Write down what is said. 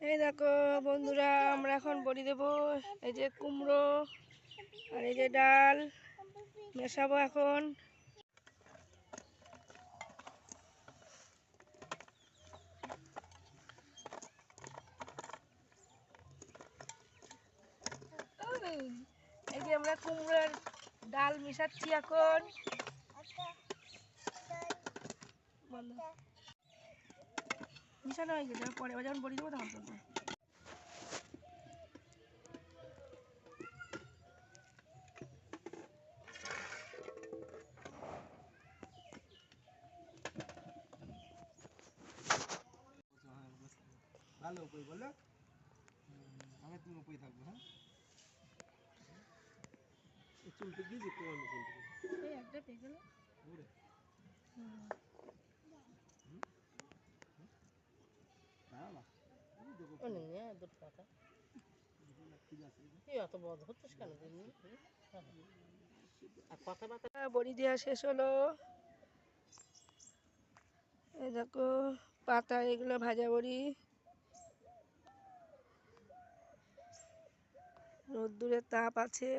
এই দেখো বন্ধুরা, আমরা এখন বড়ি দেবো। এই যে কুমড়ো আর এই যে ডাল মেশাবো এখন। এই যে আমরা কুমড়োর ডাল মেশাচ্ছি এখন। মিশানো হয়ে গেছে পরে আবার যখন বড়ি দেবো তখন করব ভালো উপায় বলল আমি তুমি উপায় থাকব হ্যাঁ? চুলটা দিয়ে চুলটা আছে বড়ি দেওয়া শেষ হলো। দেখো পাতা এগুলো ভাজা বড়ি। রোদ্দুরের তাপ আছে।